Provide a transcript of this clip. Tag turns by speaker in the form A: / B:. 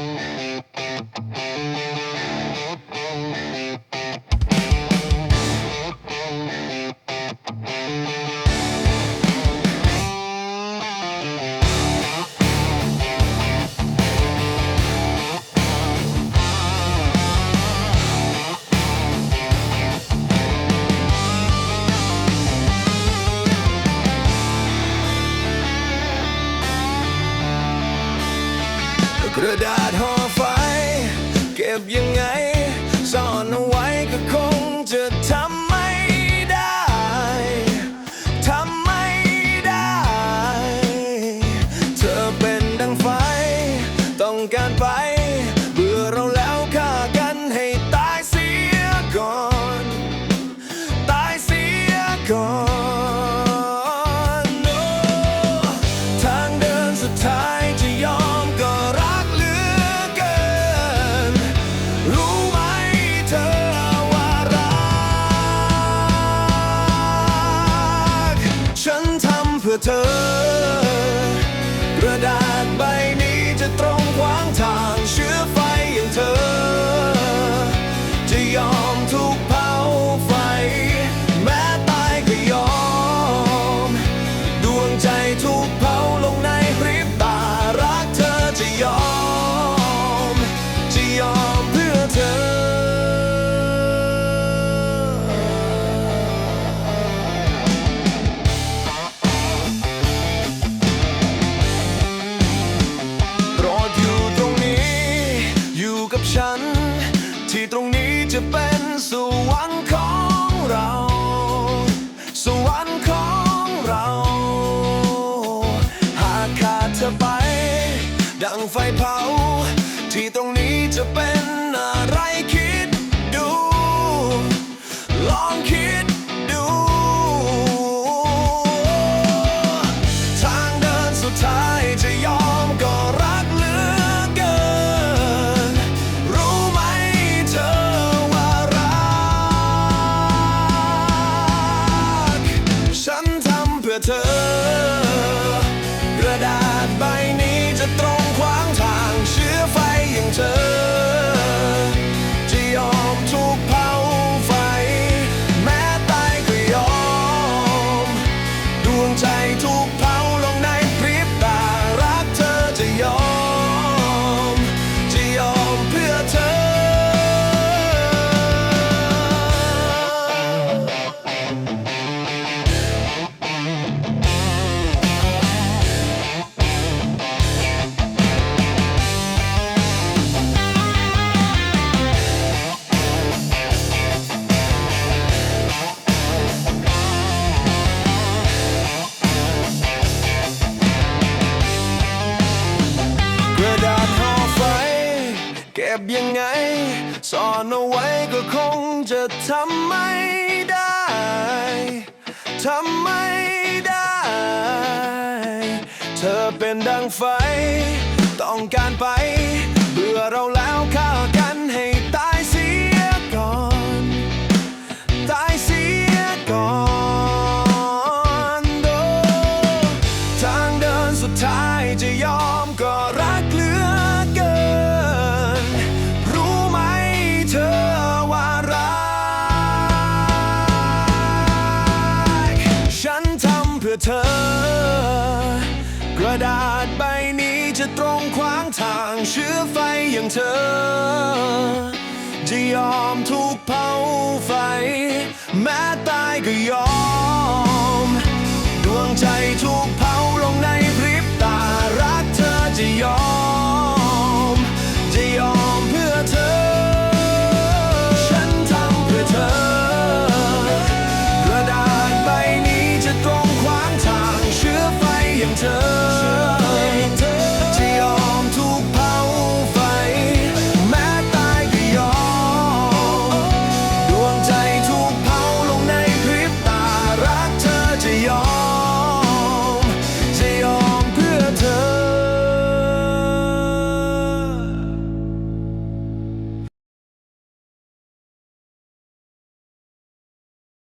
A: Yeah. กระดาษห่อไฟ เก็บยังไง ซ่อนเอาไว้ก็คงจะทำไม่ได้ทำไม่ได้ เธอเป็นดังไฟ เธอกระดาษใบนี้จะตรงขวางทางเชื้อไฟอย่างเธอ จะยอมถูกเผาไฟ แม้ตายก็ยอม ดวงใจถูกเผาลงในพริบตารักเธอจะยอม ที่ตรงนี้จะเป็นสวรรค์ของเรา สวรรค์ของเรา หากขาดเธอไป ดังไฟเผา ที่ตรงนี้จะเป็น เพื่อเธอ กระดาษใบนี้จะตรงขวางทางเชื้อไฟอย่างเธอ บยังไงซ่อนเอาไว้ก็คงจะทำไม่ได้ ทำไม่ได้ เธอเป็นดังไฟ ต้องการไป เบื่อเราแล้วฆ่า เธอ กระดาษใบนี้จะตรงขวางทางเชื้อไฟอย่างเธอ จะยอมถูกเผาไฟ แม้ตายก็ยอม winter.